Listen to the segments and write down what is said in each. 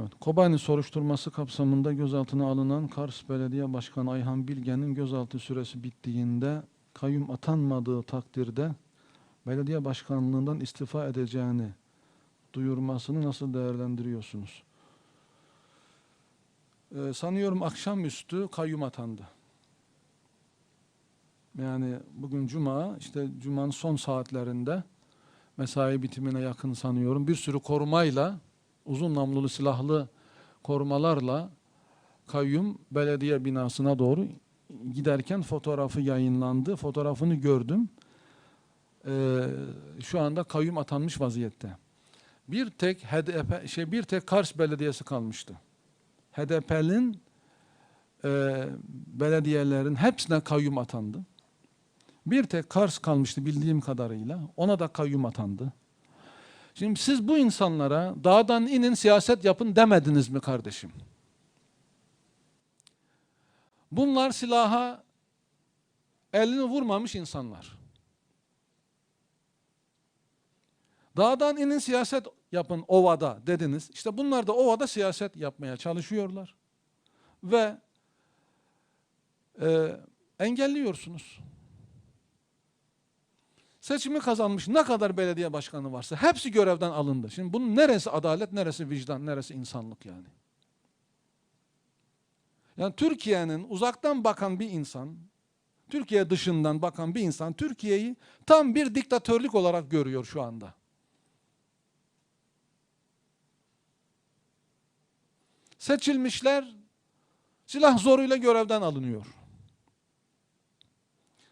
Evet, Kobani soruşturması kapsamında gözaltına alınan Kars Belediye Başkanı Ayhan Bilgen'in gözaltı süresi bittiğinde kayyum atanmadığı takdirde belediye başkanlığından istifa edeceğini duyurmasını nasıl değerlendiriyorsunuz? Ee, sanıyorum akşamüstü kayyum atandı. Yani bugün cuma, işte cumanın son saatlerinde mesai bitimine yakın sanıyorum bir sürü korumayla uzun namlulu silahlı korumalarla kayyum belediye binasına doğru giderken fotoğrafı yayınlandı. Fotoğrafını gördüm. Ee, şu anda kayyum atanmış vaziyette. Bir tek HDP şey bir tek Kars Belediyesi kalmıştı. HDP'nin e, belediyelerin hepsine kayyum atandı. Bir tek Kars kalmıştı bildiğim kadarıyla. Ona da kayyum atandı. Şimdi siz bu insanlara dağdan inin siyaset yapın demediniz mi kardeşim? Bunlar silaha elini vurmamış insanlar. Dağdan inin siyaset yapın ovada dediniz. İşte bunlar da ovada siyaset yapmaya çalışıyorlar. Ve e, engelliyorsunuz. Seçimi kazanmış ne kadar belediye başkanı varsa hepsi görevden alındı. Şimdi bunun neresi adalet, neresi vicdan, neresi insanlık yani? Yani Türkiye'nin uzaktan bakan bir insan, Türkiye dışından bakan bir insan Türkiye'yi tam bir diktatörlük olarak görüyor şu anda. Seçilmişler silah zoruyla görevden alınıyor.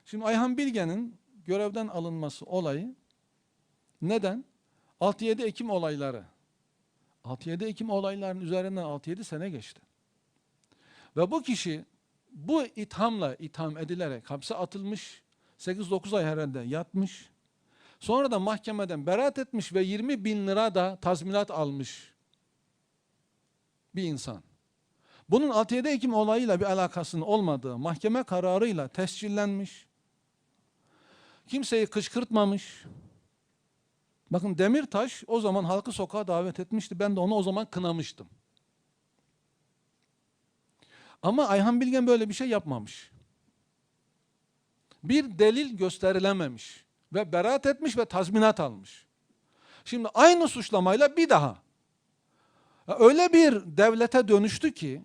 Şimdi Ayhan Bilge'nin görevden alınması olayı neden? 6-7 Ekim olayları. 6-7 Ekim olaylarının üzerinden 6-7 sene geçti. Ve bu kişi bu ithamla itham edilerek hapse atılmış, 8-9 ay herhalde yatmış. Sonra da mahkemeden beraat etmiş ve 20 bin lira da tazminat almış bir insan. Bunun 6-7 Ekim olayıyla bir alakasının olmadığı mahkeme kararıyla tescillenmiş. Kimseyi kışkırtmamış. Bakın Demirtaş o zaman halkı sokağa davet etmişti. Ben de onu o zaman kınamıştım. Ama Ayhan Bilgen böyle bir şey yapmamış. Bir delil gösterilememiş ve beraat etmiş ve tazminat almış. Şimdi aynı suçlamayla bir daha. Öyle bir devlete dönüştü ki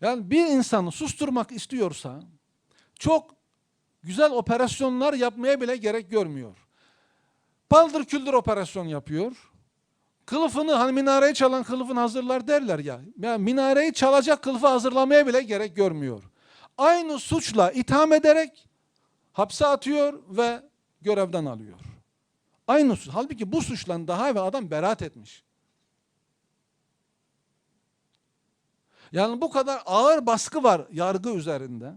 yani bir insanı susturmak istiyorsa çok güzel operasyonlar yapmaya bile gerek görmüyor. Paldır küldür operasyon yapıyor. Kılıfını hani minareyi çalan kılıfını hazırlar derler ya. Yani minareyi çalacak kılıfı hazırlamaya bile gerek görmüyor. Aynı suçla itham ederek hapse atıyor ve görevden alıyor. Aynı suç. Halbuki bu suçla daha evvel adam beraat etmiş. Yani bu kadar ağır baskı var yargı üzerinde.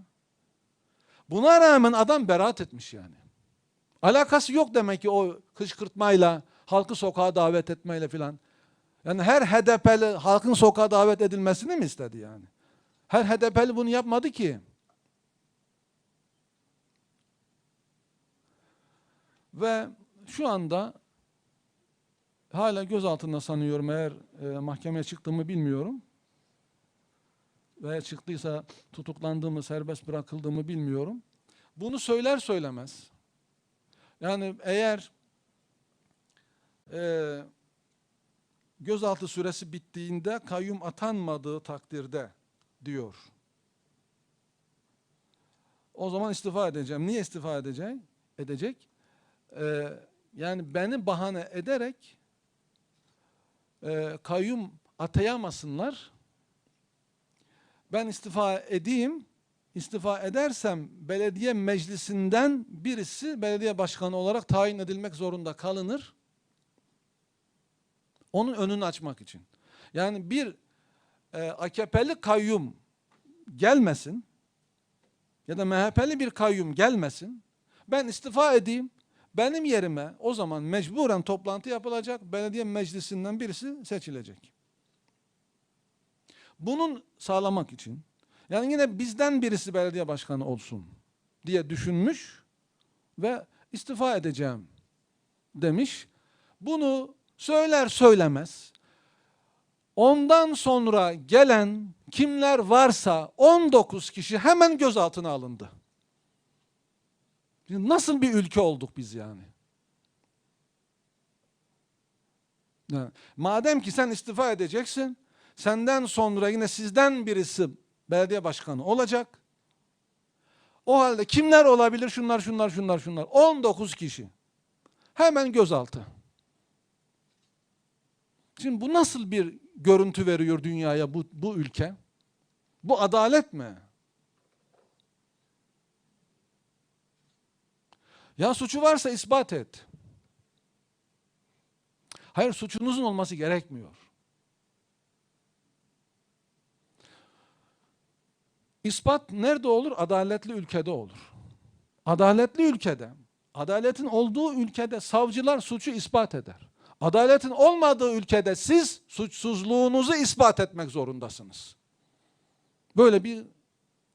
Buna rağmen adam beraat etmiş yani. Alakası yok demek ki o kışkırtmayla, halkı sokağa davet etmeyle filan. Yani her HDP'li halkın sokağa davet edilmesini mi istedi yani? Her HDP'li bunu yapmadı ki. Ve şu anda hala gözaltında sanıyorum eğer e, mahkemeye çıktığımı bilmiyorum. Veya çıktıysa tutuklandığımı, serbest bırakıldığımı bilmiyorum. Bunu söyler söylemez. Yani eğer e, gözaltı süresi bittiğinde kayyum atanmadığı takdirde diyor. O zaman istifa edeceğim. Niye istifa edecek? Edecek. E, yani beni bahane ederek e, kayyum atayamasınlar. Ben istifa edeyim. İstifa edersem belediye meclisinden birisi belediye başkanı olarak tayin edilmek zorunda kalınır. Onun önünü açmak için. Yani bir e, AKP'li kayyum gelmesin ya da MHP'li bir kayyum gelmesin. Ben istifa edeyim. Benim yerime o zaman mecburen toplantı yapılacak. Belediye meclisinden birisi seçilecek. Bunun sağlamak için yani yine bizden birisi belediye başkanı olsun diye düşünmüş ve istifa edeceğim demiş. Bunu söyler söylemez Ondan sonra gelen kimler varsa 19 kişi hemen gözaltına alındı. Nasıl bir ülke olduk biz yani? Yani madem ki sen istifa edeceksin, senden sonra yine sizden birisi belediye başkanı olacak. O halde kimler olabilir? Şunlar, şunlar, şunlar, şunlar. 19 kişi. Hemen gözaltı. Şimdi bu nasıl bir görüntü veriyor dünyaya bu, bu ülke? Bu adalet mi? Ya suçu varsa ispat et. Hayır suçunuzun olması gerekmiyor. İspat nerede olur? Adaletli ülkede olur. Adaletli ülkede, adaletin olduğu ülkede savcılar suçu ispat eder. Adaletin olmadığı ülkede siz suçsuzluğunuzu ispat etmek zorundasınız. Böyle bir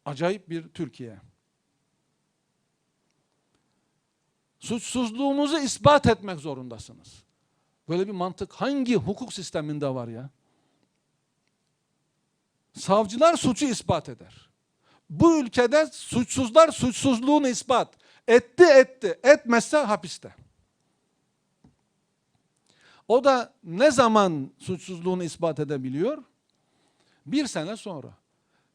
acayip bir Türkiye. Suçsuzluğunuzu ispat etmek zorundasınız. Böyle bir mantık hangi hukuk sisteminde var ya? Savcılar suçu ispat eder. Bu ülkede suçsuzlar suçsuzluğunu ispat etti etti etmezse hapiste. O da ne zaman suçsuzluğunu ispat edebiliyor? Bir sene sonra.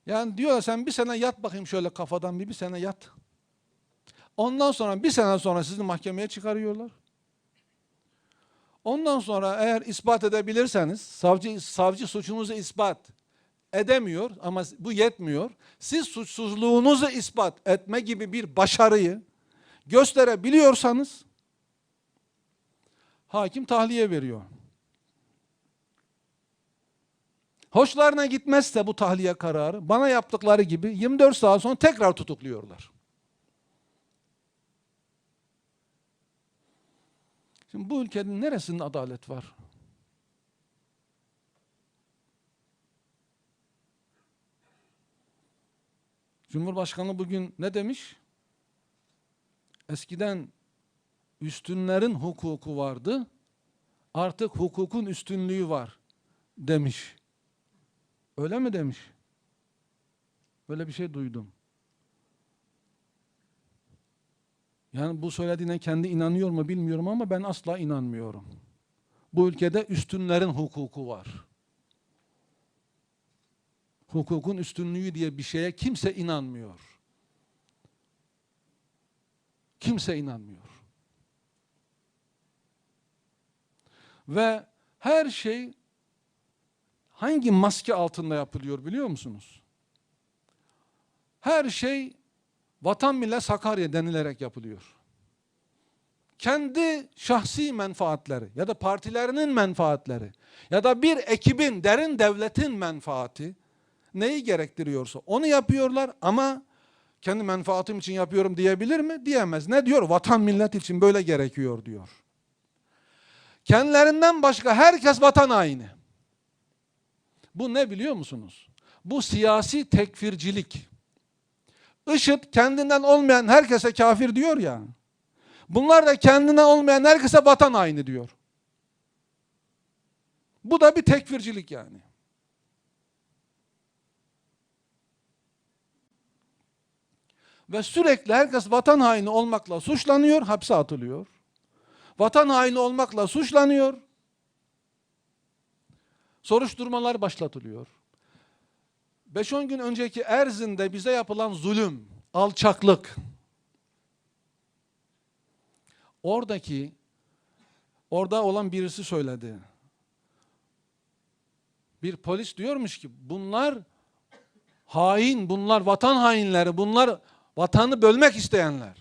Yani diyor sen bir sene yat bakayım şöyle kafadan bir, bir sene yat. Ondan sonra bir sene sonra sizi mahkemeye çıkarıyorlar. Ondan sonra eğer ispat edebilirseniz, savcı savcı suçunuzu ispat edemiyor ama bu yetmiyor. Siz suçsuzluğunuzu ispat etme gibi bir başarıyı gösterebiliyorsanız hakim tahliye veriyor. Hoşlarına gitmezse bu tahliye kararı bana yaptıkları gibi 24 saat sonra tekrar tutukluyorlar. Şimdi bu ülkenin neresinde adalet var? Cumhurbaşkanı bugün ne demiş? Eskiden üstünlerin hukuku vardı. Artık hukukun üstünlüğü var demiş. Öyle mi demiş? Böyle bir şey duydum. Yani bu söylediğine kendi inanıyor mu bilmiyorum ama ben asla inanmıyorum. Bu ülkede üstünlerin hukuku var. Hukukun üstünlüğü diye bir şeye kimse inanmıyor. Kimse inanmıyor. Ve her şey hangi maske altında yapılıyor biliyor musunuz? Her şey vatan bile Sakarya denilerek yapılıyor. Kendi şahsi menfaatleri ya da partilerinin menfaatleri ya da bir ekibin, derin devletin menfaati neyi gerektiriyorsa onu yapıyorlar ama kendi menfaatim için yapıyorum diyebilir mi? Diyemez. Ne diyor? Vatan millet için böyle gerekiyor diyor. Kendilerinden başka herkes vatan haini. Bu ne biliyor musunuz? Bu siyasi tekfircilik. IŞİD kendinden olmayan herkese kafir diyor ya. Bunlar da kendinden olmayan herkese vatan haini diyor. Bu da bir tekfircilik yani. Ve sürekli herkes vatan haini olmakla suçlanıyor, hapse atılıyor. Vatan haini olmakla suçlanıyor. Soruşturmalar başlatılıyor. 5-10 gün önceki Erzin'de bize yapılan zulüm, alçaklık. Oradaki, orada olan birisi söyledi. Bir polis diyormuş ki bunlar hain, bunlar vatan hainleri, bunlar vatanı bölmek isteyenler.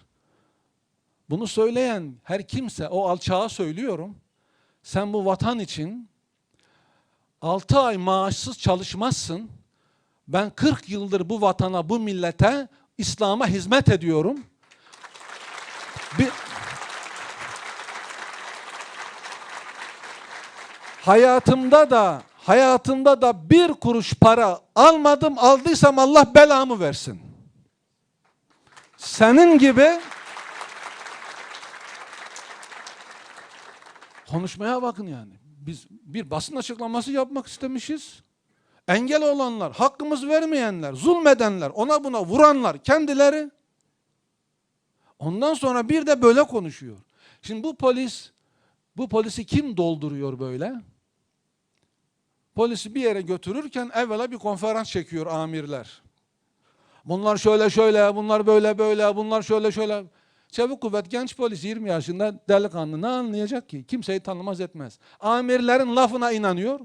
Bunu söyleyen her kimse o alçağa söylüyorum. Sen bu vatan için 6 ay maaşsız çalışmazsın. Ben 40 yıldır bu vatana, bu millete, İslam'a hizmet ediyorum. Bir, hayatımda da hayatımda da bir kuruş para almadım. Aldıysam Allah belamı versin. Senin gibi konuşmaya bakın yani. biz bir basın açıklaması yapmak istemişiz. Engel olanlar, hakkımız vermeyenler, zulmedenler, ona buna vuranlar kendileri. Ondan sonra bir de böyle konuşuyor. Şimdi bu polis, bu polisi kim dolduruyor böyle? Polisi bir yere götürürken evvela bir konferans çekiyor amirler. Bunlar şöyle şöyle, bunlar böyle böyle, bunlar şöyle şöyle. Çevik kuvvet genç polis 20 yaşında delikanlı ne anlayacak ki? Kimseyi tanımaz etmez. Amirlerin lafına inanıyor.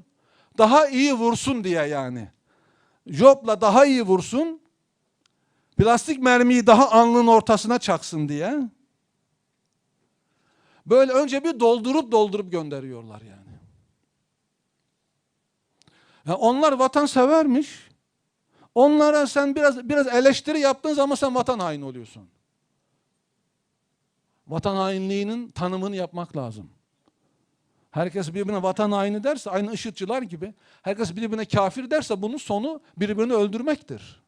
Daha iyi vursun diye yani. Jobla daha iyi vursun. Plastik mermiyi daha alnının ortasına çaksın diye. Böyle önce bir doldurup doldurup gönderiyorlar yani. Ya onlar vatansevermiş. Onlara sen biraz biraz eleştiri yaptığın zaman sen vatan haini oluyorsun. Vatan hainliğinin tanımını yapmak lazım. Herkes birbirine vatan haini derse aynı IŞİD'ciler gibi herkes birbirine kafir derse bunun sonu birbirini öldürmektir.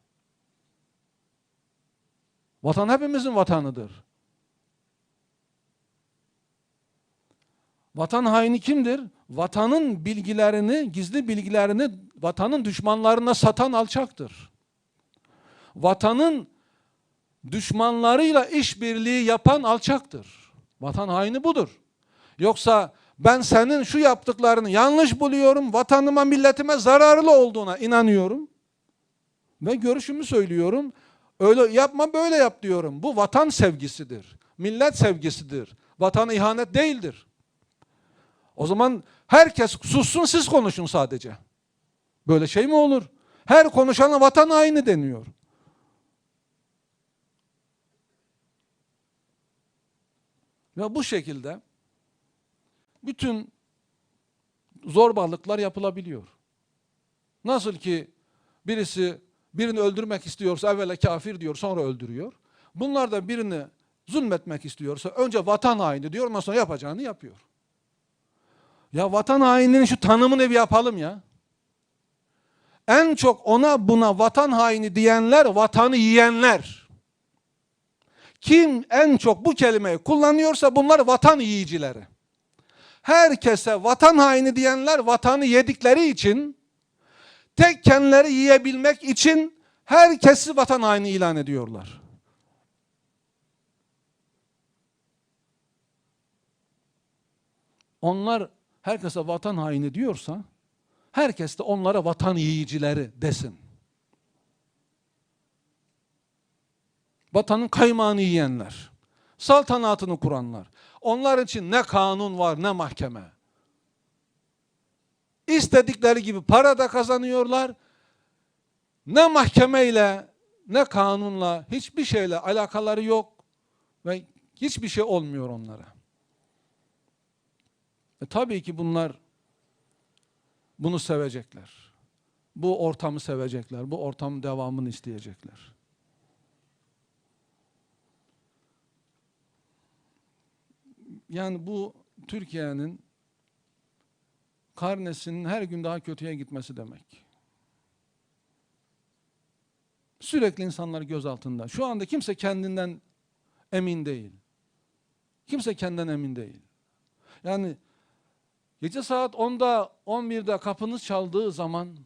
Vatan hepimizin vatanıdır. Vatan haini kimdir? Vatanın bilgilerini, gizli bilgilerini vatanın düşmanlarına satan alçaktır. Vatanın düşmanlarıyla işbirliği yapan alçaktır. Vatan haini budur. Yoksa ben senin şu yaptıklarını yanlış buluyorum, vatanıma, milletime zararlı olduğuna inanıyorum ve görüşümü söylüyorum. Öyle yapma böyle yap diyorum. Bu vatan sevgisidir. Millet sevgisidir. Vatana ihanet değildir. O zaman herkes sussun siz konuşun sadece. Böyle şey mi olur? Her konuşana vatan haini deniyor. Ve bu şekilde bütün zorbalıklar yapılabiliyor. Nasıl ki birisi birini öldürmek istiyorsa evvela kafir diyor sonra öldürüyor. Bunlar da birini zulmetmek istiyorsa önce vatan haini diyor ondan sonra yapacağını yapıyor. Ya vatan haininin şu tanımını bir yapalım ya. En çok ona buna vatan haini diyenler vatanı yiyenler. Kim en çok bu kelimeyi kullanıyorsa bunlar vatan yiyicileri. Herkese vatan haini diyenler vatanı yedikleri için tek kendileri yiyebilmek için herkesi vatan haini ilan ediyorlar. Onlar herkese vatan haini diyorsa herkes de onlara vatan yiyicileri desin. Vatanın kaymağını yiyenler, saltanatını kuranlar. Onlar için ne kanun var ne mahkeme. İstedikleri gibi para da kazanıyorlar. Ne mahkemeyle ne kanunla hiçbir şeyle alakaları yok ve hiçbir şey olmuyor onlara. E tabii ki bunlar bunu sevecekler. Bu ortamı sevecekler. Bu ortamın devamını isteyecekler. Yani bu Türkiye'nin karnesinin her gün daha kötüye gitmesi demek. Sürekli insanlar göz altında. Şu anda kimse kendinden emin değil. Kimse kendinden emin değil. Yani gece saat 10'da 11'de kapınız çaldığı zaman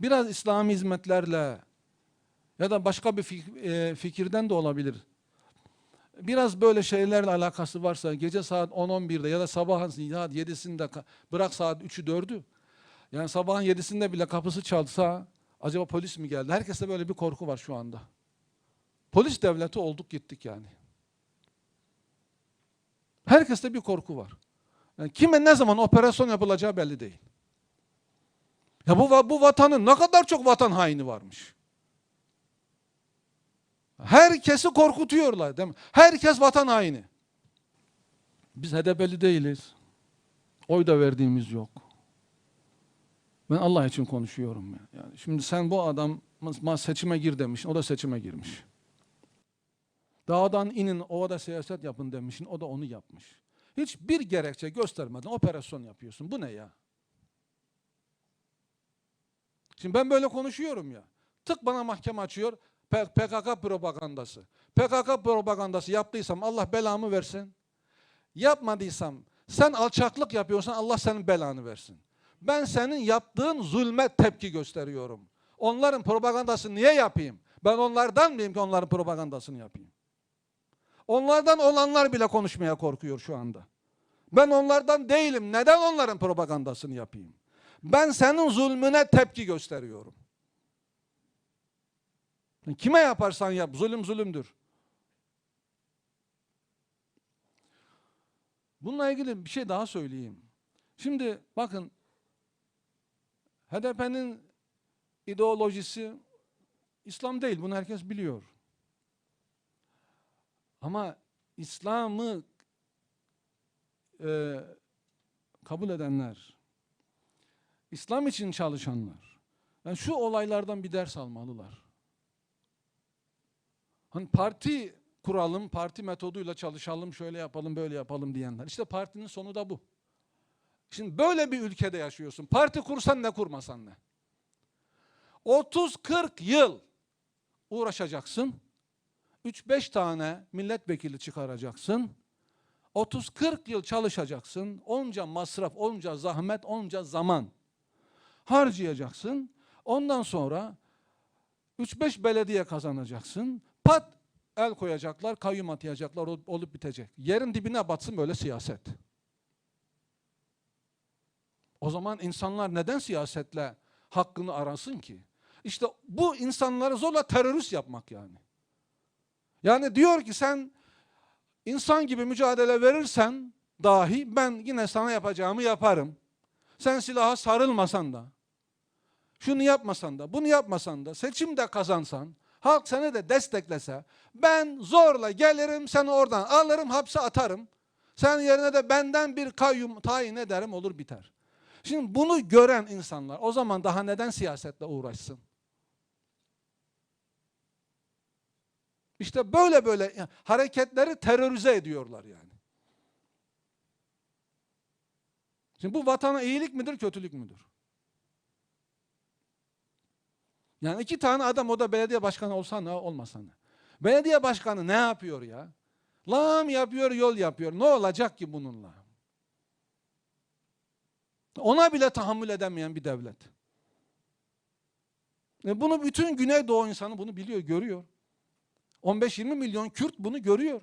biraz İslami hizmetlerle ya da başka bir e, fikirden de olabilir. Biraz böyle şeylerle alakası varsa gece saat 10-11'de ya da sabahın saat 7'sinde ka- bırak saat 3'ü 4'ü yani sabahın 7'sinde bile kapısı çalsa acaba polis mi geldi? Herkeste böyle bir korku var şu anda. Polis devleti olduk gittik yani. Herkeste bir korku var. Yani kime ne zaman operasyon yapılacağı belli değil. Ya bu bu vatanın ne kadar çok vatan haini varmış. Herkesi korkutuyorlar değil mi? Herkes vatan haini. Biz HDP'li değiliz. Oy da verdiğimiz yok. Ben Allah için konuşuyorum. ya. Yani şimdi sen bu adam seçime gir demişsin, o da seçime girmiş. Dağdan inin, ovada siyaset yapın demişsin, o da onu yapmış. Hiçbir gerekçe göstermeden operasyon yapıyorsun. Bu ne ya? Şimdi ben böyle konuşuyorum ya. Tık bana mahkeme açıyor. PKK propagandası. PKK propagandası yaptıysam Allah belamı versin. Yapmadıysam Sen alçaklık yapıyorsan Allah senin belanı versin. Ben senin yaptığın zulme tepki gösteriyorum. Onların propagandasını niye yapayım? Ben onlardan mıyım ki onların propagandasını yapayım? Onlardan olanlar bile konuşmaya korkuyor şu anda. Ben onlardan değilim. Neden onların propagandasını yapayım? Ben senin zulmüne tepki gösteriyorum. Kime yaparsan yap, zulüm zulümdür. Bununla ilgili bir şey daha söyleyeyim. Şimdi bakın HDP'nin ideolojisi İslam değil. Bunu herkes biliyor. Ama İslam'ı e, kabul edenler, İslam için çalışanlar, yani şu olaylardan bir ders almalılar. Hani parti kuralım, parti metoduyla çalışalım, şöyle yapalım, böyle yapalım diyenler. İşte partinin sonu da bu. Şimdi böyle bir ülkede yaşıyorsun. Parti kursan ne kurmasan ne. 30-40 yıl uğraşacaksın. 3-5 tane milletvekili çıkaracaksın. 30-40 yıl çalışacaksın. Onca masraf, onca zahmet, onca zaman harcayacaksın. Ondan sonra 3-5 belediye kazanacaksın. Pat el koyacaklar, kayyum atayacaklar, ol- olup bitecek. Yerin dibine batsın böyle siyaset. O zaman insanlar neden siyasetle hakkını arasın ki? İşte bu insanları zorla terörist yapmak yani. Yani diyor ki sen insan gibi mücadele verirsen dahi ben yine sana yapacağımı yaparım. Sen silaha sarılmasan da, şunu yapmasan da, bunu yapmasan da, seçimde kazansan, halk seni de desteklese, ben zorla gelirim, seni oradan alırım, hapse atarım. Sen yerine de benden bir kayyum tayin ederim, olur biter. Şimdi bunu gören insanlar o zaman daha neden siyasetle uğraşsın? İşte böyle böyle hareketleri terörize ediyorlar yani. Şimdi bu vatana iyilik midir, kötülük müdür? Yani iki tane adam o da belediye başkanı olsa ne olmasa ne? Belediye başkanı ne yapıyor ya? Lam yapıyor, yol yapıyor. Ne olacak ki bununla? Ona bile tahammül edemeyen bir devlet. E bunu bütün Güneydoğu insanı bunu biliyor, görüyor. 15-20 milyon Kürt bunu görüyor.